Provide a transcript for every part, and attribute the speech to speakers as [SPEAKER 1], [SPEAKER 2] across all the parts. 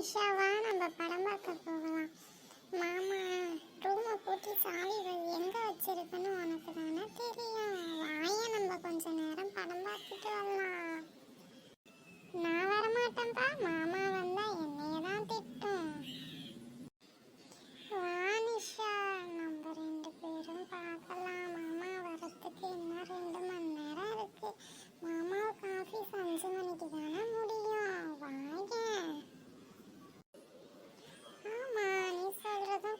[SPEAKER 1] நிஷாவா நம்ம படம் பார்க்க போகலாம். மாமா ரூமை பூட்டி சாவிகள் எங்க வச்சிருக்குன்னு உனக்கு தானே தெரியும் வாய நம்ம கொஞ்ச நேரம் படம் பார்த்துட்டு வரலாம் நான் வரமாட்டேன்ப்பா மாமா வந்தா என்னைய தான் திட்டும் வா நிஷா நம்ம ரெண்டு பேரும் பார்க்கலாம் மாமா வரத்துக்கு இன்னும் ரெண்டு மணி நேரம் இருக்கு மாமாவுக்கு ஆஃபீஸ் அஞ்சு மணிக்கு தானே முடியும் வாங்க ஆமா நீ சொல்றதும்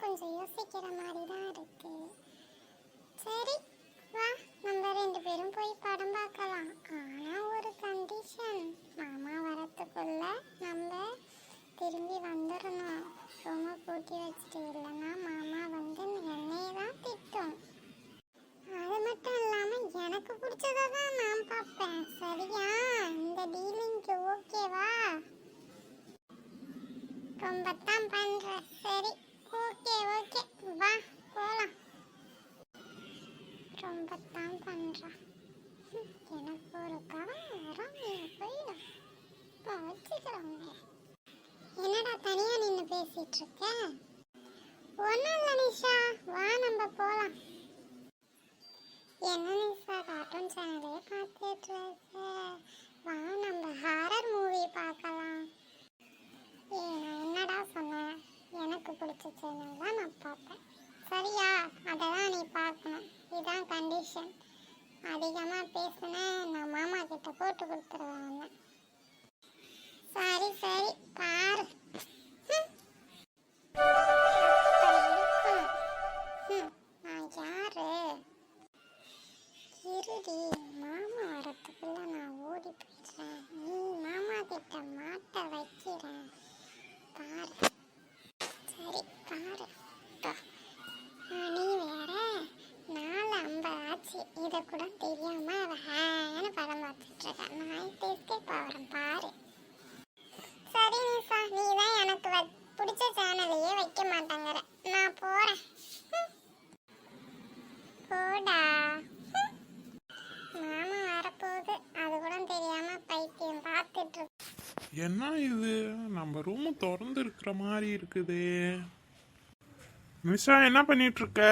[SPEAKER 1] கொஞ்சம் மாதிரி தான் இருக்கு. சரி வா நம்ம ரெண்டு பேரும் போய் படம் பார்க்கலாம். ஆனால் ஒரு கண்டிஷன் மாமா வரத்துக்குள்ள நம்ம திரும்பி வந்துடணும் ரொம்ப பூட்டி வச்சுட்டு இல்லைன்னா மாமா வந்து என்னைய தான் திட்டும். அது மட்டும் இல்லாமல் எனக்கு பிடிச்சதை தான் நான் பார்ப்பேன். சரியா? இந்த டீலிங்க்கு ஓகேவா ரொம்ப தான் சரி. Okay okay. வா போகலாம் ரொம்ப தான் பண்ணுறா எனக்கு ஒரு கடன் போயிடும் இப்போ வச்சுக்கிறோங்க என்னடா தனியாக நின்று பேசிட்டு இருக்க ஒன்றும் இல்லை நிஷா. வா நம்ம போகலாம் என்ன நிஷா கார்ட்டூன் சேனலே பார்த்துட்டு இருக்க? வா நம்ம ஹாரர் மூவி பார்க்கலாம் ஏய் நான் என்னடா சொன்னேன் எனக்கு பிடிச்ச சேனல் தான் நான் பார்ப்பேன். சரியா? அதை தான் நீ பார்க்கணும். இதுதான் கண்டிஷன் அதிகமாக பேசுனேன் நான் மாமா கிட்ட போட்டு கொடுத்துருவாங்க. சரி சரி. பாரு. நான் யாரு? இருடி மாமா வரத்துக்குள்ள நான் ஓடி போயிடுறேன். நீ மாமா கிட்ட மாட்ட வைக்கிறேன் பாரு சரி பாரு இதோ. நீ வேற நாலு ஐம்பது இதை கூட தெரியாம அவ ஹேன்னு படம் பார்த்துட்டு இருக்கா நான் இப்போ எஸ்கேப் ஆகிறேன் பாரு. சரி நிசா நீ தான் எனக்கு வ- பிடிச்ச சேனலையே வைக்க மாட்டேங்கிற. நான் போறேன். போடா. மாமா வரப்போகுது. அது கூட தெரியாம பைத்தியம் பார்த்துட்டு இருக்கு
[SPEAKER 2] என்ன இது? நம்ம ரூம் திறந்து இருக்கிற மாதிரி இருக்குது. நிஷா என்ன பண்ணிட்டு இருக்க